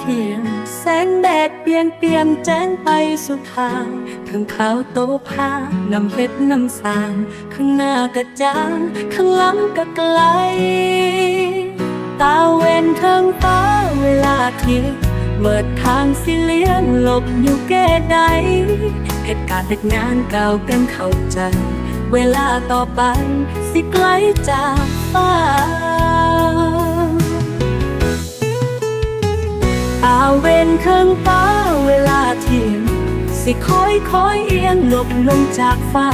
เที่ยมแสงแดดเปลี่ยนเปลี่ยนแจ้งไปสุดทางข้างเขาโตพานำเฮ็ดนำสาง ข้างหน้ากระจางข้างหลังก็ไกล ตาเวนเทิงฟ้าเวลาเที่ยงเมิดทางสิเลี้ยงหลบอยู่แก่ใดเหตุการณ์เหตุงานเก่ากันเข้าใจ เวลาต่อไปสิไกลจากฟ้า เวนเครื่องฟ้าเวลาเที่ยง สิคอยคอยเอียงหลบลงจากฟ้า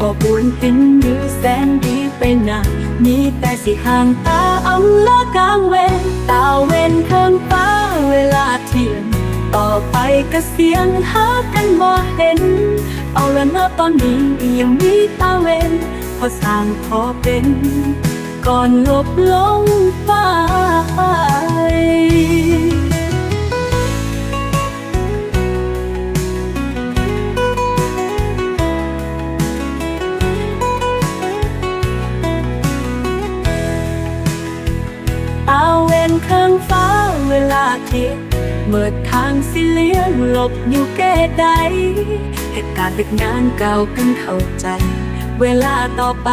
ก็บุญเป็นมือแสนดีไปนะมีแต่สิห่างตาอำลากลางเวนตาเวนเครื่องฟ้าเวลาเที่ยง ต่อไปก็เสียงหากันบ่เห็น เอาละเนาะตอนนี้ยังมีตาเวนพอสร้างพอเป็น ก่อนหลบลงฟ้า เวนเครื่องฟ้าเวลาที่เมื่อทางสิเลียงหลบอยู่แก่ใด เหตุการณ์เป็นงานเก่ากันเข้าใจ เวลาต่อไป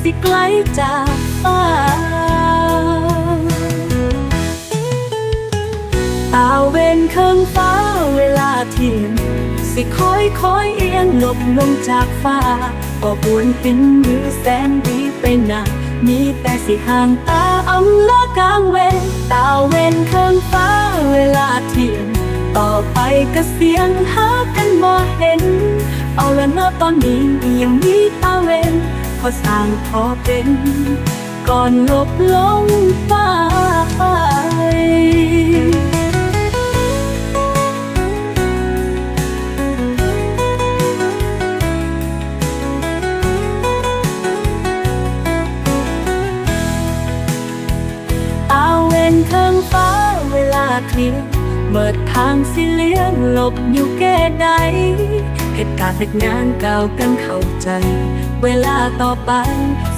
สิไกลจากฟ้าตาเวนเครื่องฟ้าเวลาเทียงสิคอยคอยเอียงหลบลงจากฟ้าก็บุญเป็นมือแสนดีไปหนะมีแต่สิห่างตา มและกลางเวนตาเวนเครื่องฟ้าเวลาเที่ยงต่อไปก็เสียงหากันบ่เห็น เอาละเนาะตอนนี้ยังมีตาเวนพอสร้างพอเป็น ก่อนหลบลง เวนเครื่องฟ้าเวลาเคลียร์เบิดทางสิเลี้ยงหลบอยู่แก่ใดเหตุการณ์เหตุงานเก่ากันเข้าใจ เวลาต่อไป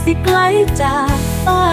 สิไกลจากฟ้า